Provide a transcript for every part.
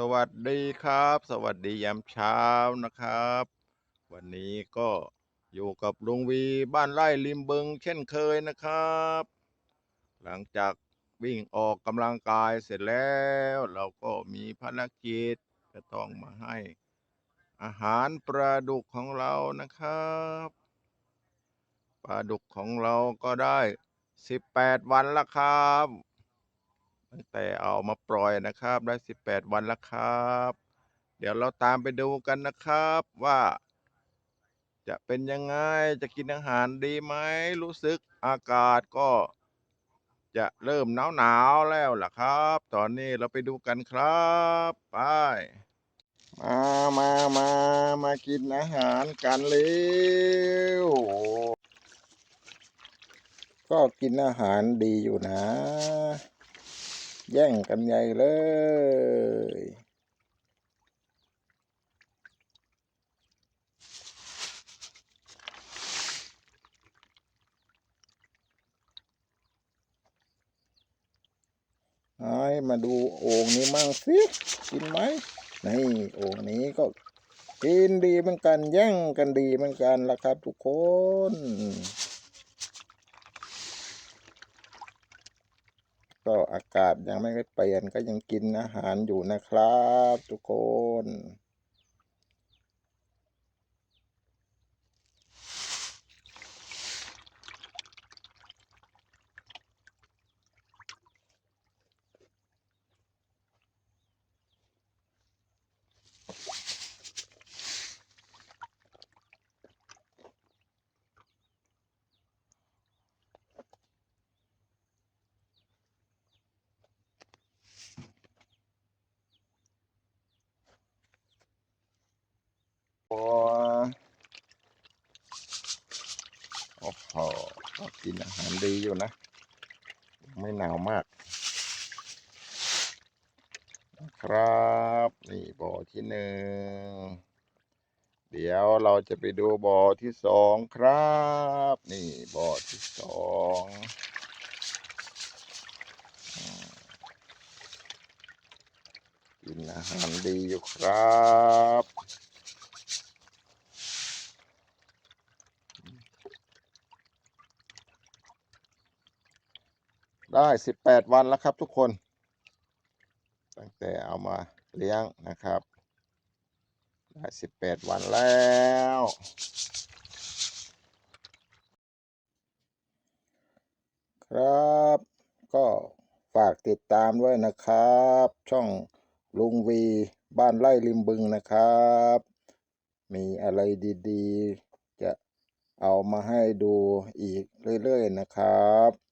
สวัสดีครับ สวัสดียามเช้านะครับ วันนี้ก็อยู่กับลุงวีบ้านไร่ริมบึงเช่นเคยนะครับ หลังจากวิ่งออกกำลังกายเสร็จแล้ว เราก็มีภารกิจจะต้องมาให้ อาหารปลาดุกของเรานะครับปลาดุกของเราก็ได้สิบแปดวันแล้วครับ ตั้งแต่เอามาปล่อยนะครับ ได้สิบแปดวันแล้วครับ เดี๋ยวเราตามไปดูกันนะครับว่า จะเป็นยังไงจะกินอาหารดีไหมรู้สึกอากาศก็ จะเริ่มหนาวหนาวแล้วล่ะครับ ตอนนี้เราไปดูกันครับไปมามามามากินอาหารกันเร็วก็กินอาหารดีอยู่นะ แย่งกันใหญ่เลยไอ้มาดูโอ่งนี้มั่งสิกินไหมนี่โอ่งนี้ก็กินดีเหมือนกันแย่งกันดีเหมือนกันละครับทุกคน ก็อากาศยังไม่ได้เปลี่ยนก็ยังกินอาหารอยู่นะครับ ทุกคน โอ้โอ้โหก็กินอาหารดีอยู่นะ ไม่หนาวมาก ครับนี่บ่อที่หนึ่ง เดี๋ยวเราจะไปดูบ่อที่สองครับ นี่บ่อที่สองกินอาหารดีอยู่ครับ ได้สิบแปดวันแล้วครับทุกคน ตั้งแต่เอามาเลี้ยงนะครับ ได้สิบแปดวันแล้วครับก็ฝากติดตามด้วยนะครับ ช่องลุงวีบ้านไร่ริมบึงนะครับ มีอะไรดีๆ จะเอามาให้ดูอีกเรื่อยๆนะครับ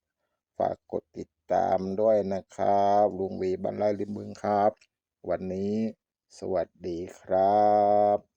ฝากกดติดตามด้วยนะครับลุงวีบ้านไร่ริมบึงครับ วันนี้สวัสดีครับ